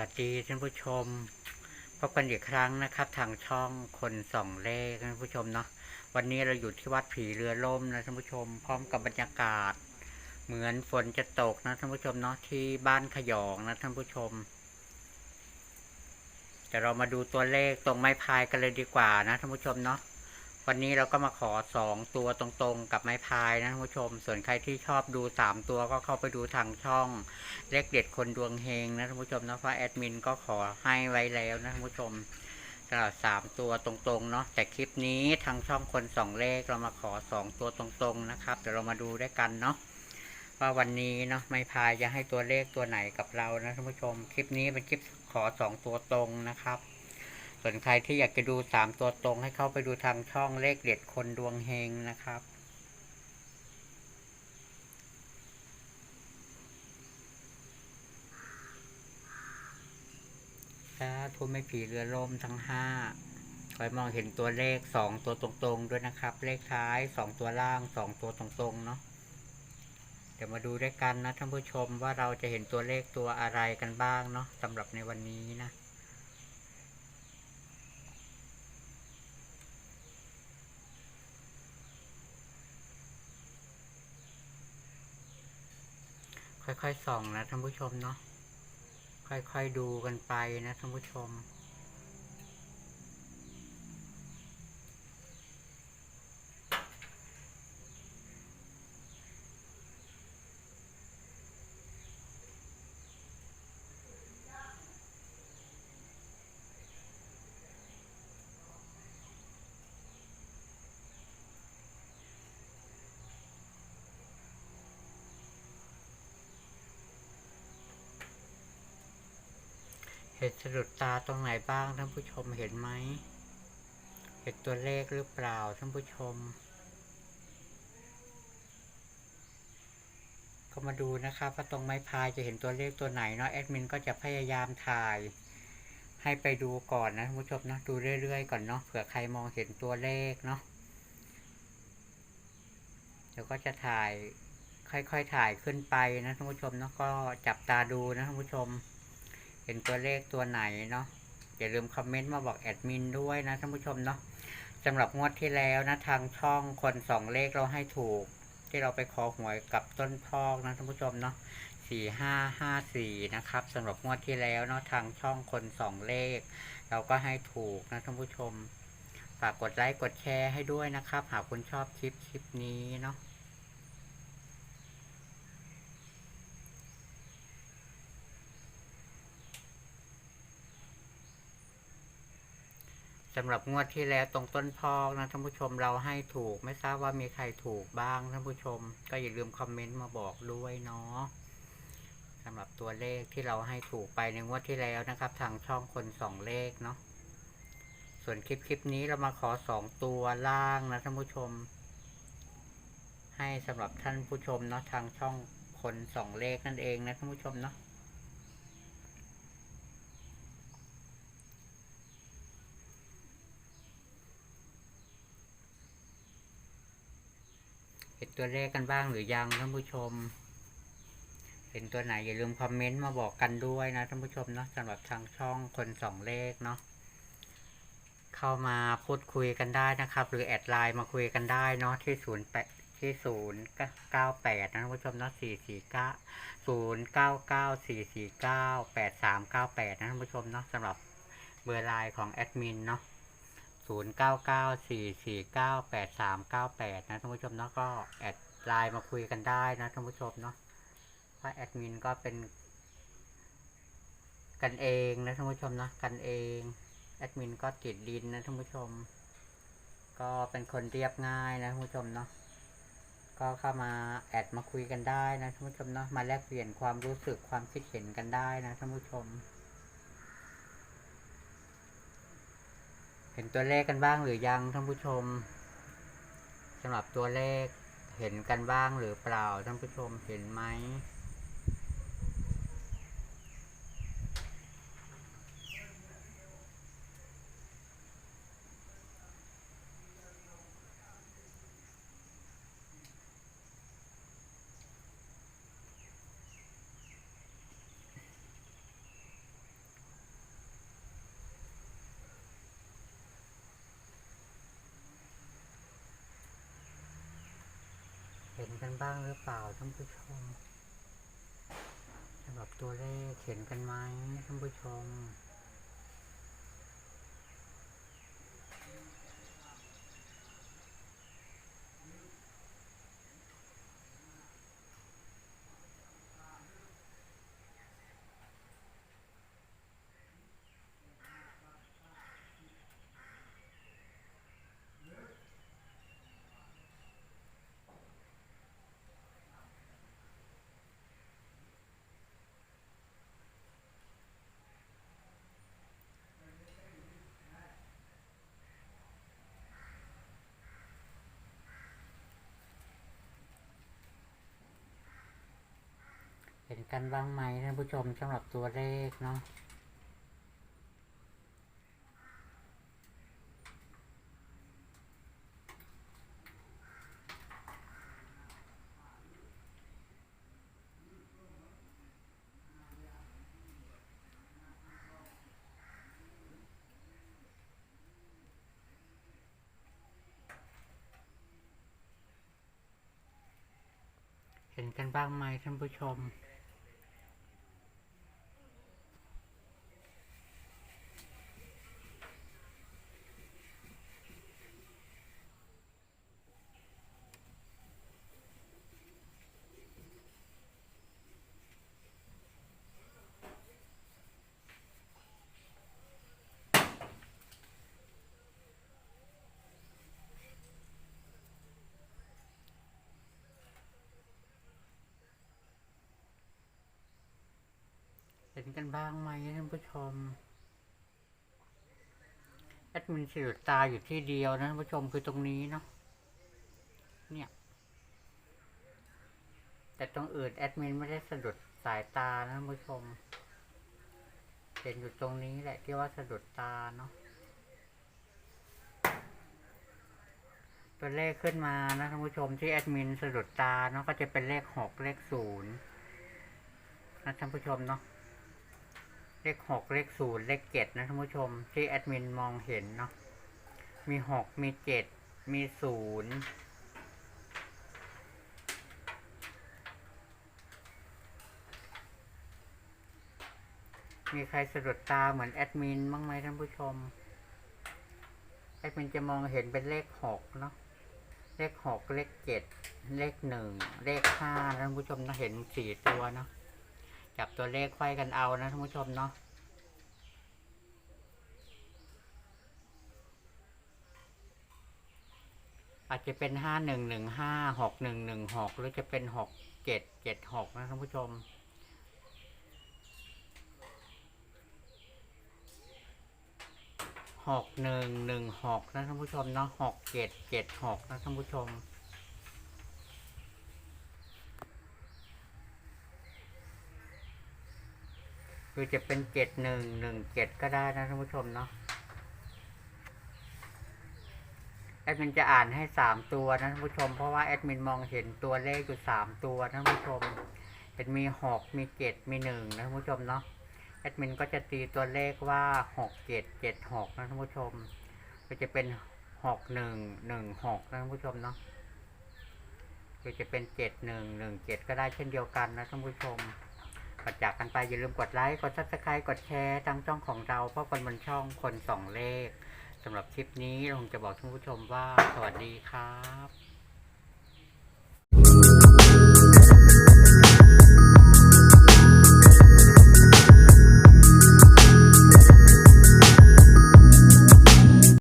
วัสดีท่านผู้ชมพบกันอีกครั้งนะครับ ทางช่องคนส่องเลขท่านผู้ชมเนาะวันนี้เราอยู่ที่วัดผีเรือล่มนะท่านผู้ชม พร้อมกับบรรยากาศ เหมือนฝนจะตกนะท่านผู้ชมเนาะที่บ้านขยองนะท่านผู้ชมเดี๋ยวเรามาดูตัวเลขตรงไม้พายกันเลยดีกว่านะท่านผู้ชมเนาะ วันนี้เราก็มาขอสองตัวตรงๆ กับไม้พายนะท่านผู้ชม ส่วนใครที่ชอบดูสามตัวก็เข้าไปดูทางช่องเลขเด็ดคนดวงเฮงนะท่านผู้ชมนะเพราะแอดมินก็ขอให้ไว้แล้วนะท่านผู้ชมสำหรับสามตัวตรงๆเนาะแต่คลิปนี้ทางช่องคนสองเลขเรามาขอสองตัวตรงๆนะครับเดี๋ยวเรามาดูด้วยกันเนาะว่าวันนี้เนาะไม่พายจะให้ตัวเลขตัวไหนกับเรานะท่านผู้ชม คลิปนี้เป็นคลิปขอสองตัวตรงนะครับ ส่วนใครที่อยากจะดูสามตัวตรงให้เข้าไปดูทางช่องเลขเด็ดคนดวงเฮงนะครับสาธุไม่ผีเรือล่มทั้งห้าคอยมองเห็นตัวเลขสองตัวตรงๆด้วยนะครับ เลขท้ายสองตัวล่างสองตัวตรงๆเนาะเดี๋ยวมาดูด้วยกันนะท่านผู้ชมว่าเราจะเห็นตัวเลขตัวอะไรกันบ้างเนาะสำหรับในวันนี้นะ ค่อยๆส่องนะท่านผู้ชมเนาะค่อยๆดูกันไปนะท่านผู้ชม เห็นสะดุดตาตรงไหนบ้างท่านผู้ชมเห็นไหม เห็นตัวเลขหรือเปล่าท่านผู้ชม ก็มาดูนะครับว่าตรงไม้พายจะเห็นตัวเลขตัวไหนเนาะแอดมินก็จะพยายามถ่ายให้ไปดูก่อนนะท่านผู้ชมนะดูเรื่อยๆก่อนเนาะเผื่อใครมองเห็นตัวเลขเนาะเดี๋ยวก็จะถ่ายค่อยๆถ่ายขึ้นไปนะท่านผู้ชมเนาะก็จับตาดูนะท่านผู้ชม เห็นตัวเลขตัวไหนเนาะอย่าลืมคอมเมนต์มาบอกแอดมินด้วยนะท่านผู้ชมเนาะสำหรับงวดที่แล้วนะทางช่องคนสองเลขเราให้ถูก ที่เราไปขอหวยกับต้นพอกนะท่านผู้ชมเนาะสี่ห้าห้าสี่นะครับสำหรับงวดที่แล้วเนาะทางช่องคนสองเลข เราก็ให้ถูกนะท่านผู้ชมฝากกดไลค์กดแชร์ให้ด้วยนะครับ หากคุณชอบคลิปคลิปนี้เนาะ สำหรับงวดที่แล้วตรงต้นพอกนะท่านผู้ชมเราให้ถูก ไม่ทราบว่ามีใครถูกบ้างท่านผู้ชม ก็อย่าลืมคอมเมนต์มาบอกด้วยเนาะสำหรับตัวเลขที่เราให้ถูกไปในงวดที่แล้วนะครับ ทางช่องคนสองเลขเนาะส่วนคลิปคลิปนี้เรามาขอสองตัวล่างนะท่านผู้ชม ให้สำหรับท่านผู้ชมเนาะทางช่องคนสองเลขนั่นเองนะท่านผู้ชมเนาะ ตัวเลขกันบ้างหรือยังท่านผู้ชมเห็นตัวไหนอย่าลืมคอมเมนต์มาบอกกันด้วยนะท่านผู้ชมเนาะสำหรับทางช่องคนสองเลขเนาะเข้ามาพูดคุยกันได้นะครับ หรือแอดไลน์มาคุยกันได้เนาะที่ศูนย์แปดที่ศูนย์เก้าแปดนะท่านผู้ชมเนาะสี่สี่เก้าศูนย์เก้าเก้าสี่สี่เก้าแปดสามเก้าแปดนะท่านผู้ชมเนาะสำหรับเบอร์ไลน์ของแอดมินเนาะ ศูนย์เก้าเก้าสี่สี่เก้าแปดสามเก้าแปดนะท่านผู้ชมเนาะก็แอดไลน์มาคุยกันได้นะท่านผู้ชมเนาะเพราะแอดมินก็เป็น กันเองนะท่านผู้ชมนะกันเองแอดมินก็ติดดินนะท่านผู้ชม ก็เป็นคนเรียบง่ายนะท่านผู้ชมเนาะก็เข้ามาแอดมาคุยกันได้นะท่านผู้ชมเนาะมาแลกเปลี่ยนความรู้สึกความคิดเห็นกันได้นะท่านผู้ชม ห็นตัวเลขกันบ้างหรือยังท่านผู้ชมสำหรับตัวเลขเห็นกันบ้างหรือเปล่าท่านผู้ชมเห็นไหม กันบ้างหรือเปล่าท่านผู้ชมแบบตัวเลขเห็นกันไหมท่านผู้ชม กันบ้างไหมท่านผู้ชมสำหรับตัวเลขเนาะเห็นกันบ้างไหมท่านผู้ชม ห็นกันบ้างไหมท่านผู้ชมแอดมินสะดุดตาอยู่ที่เดียวนะท่านผู้ชมคือตรงนี้เนาะเนี่ย แต่ตรงอื่นแอดมินไม่ได้สะดุดสายตานะท่านผู้ชมเห็นอยู่ตรงนี้แหละที่ว่าสะดุดตาเนาะตัวเลขขึ้นมานะท่านผู้ชมที่แอดมินสะดุดตาเนาะก็จะเป็นเลขหกเลขศูนย์นะท่านผู้ชมเนาะ เลขหกเลขศูนย์เลขเจ็ดนะท่านผู้ชม ที่แอดมินมองเห็นเนาะมีหกมีเจ็ดมีศูนย์มีใครสะดุดตาเหมือนแอดมินบ้างไหมท่านผู้ชม แอดมินจะมองเห็นเป็นเลขหกเนาะเลขหกเลขเจ็ดเลขหนึ่งเลขห้าท่านผู้ชมนะเห็นสี่ตัวเนาะ จับตัวเลขไขว้กันเอานะท่านผู้ชมเนาะอาจจะเป็นห้าหนึ่งหนึ่งห้าหกหนึ่งหนึ่งหกหรือจะเป็นหกเจ็ดเจ็ดหกนะท่านผู้ชม หกหนึ่งหนึ่งหกนะท่านผู้ชมเนาะหกเจ็ดเจ็ดหกนะท่านผู้ชม คือจะเป็นเจ็ดหนึ่งหนึ่งเจ็ดก็ได้นะท่านผู้ชมเนาะแอดมินจะอ่านให้สามตัวนะท่านผู้ชม เพราะว่าแอดมินมองเห็นตัวเลขอยู่สามตัวนะท่านผู้ชมเห็นมีหกมีเจ็ดมีหนึ่งนะท่านผู้ชมเนาะแอดมินก็จะตีตัวเลขว่าหกเจ็ดเจ็ดหกนะท่านผู้ชม ก็จะเป็นหกหนึ่งหนึ่งหกนะท่านผู้ชมเนาะคือจะเป็นเจ็ดหนึ่งหนึ่งเจ็ดก็ได้เช่นเดียวกันนะท่านผู้ชม ก่อนจากกันไปอย่าลืมกดไลค์ กดซับสไครต์กดแชร์ทางช่องของเราเพราะคนบนช่องคนสองเลขสำหรับคลิปนี้เราคงจะบอกท่านผู้ชมว่าสวัสดีครับ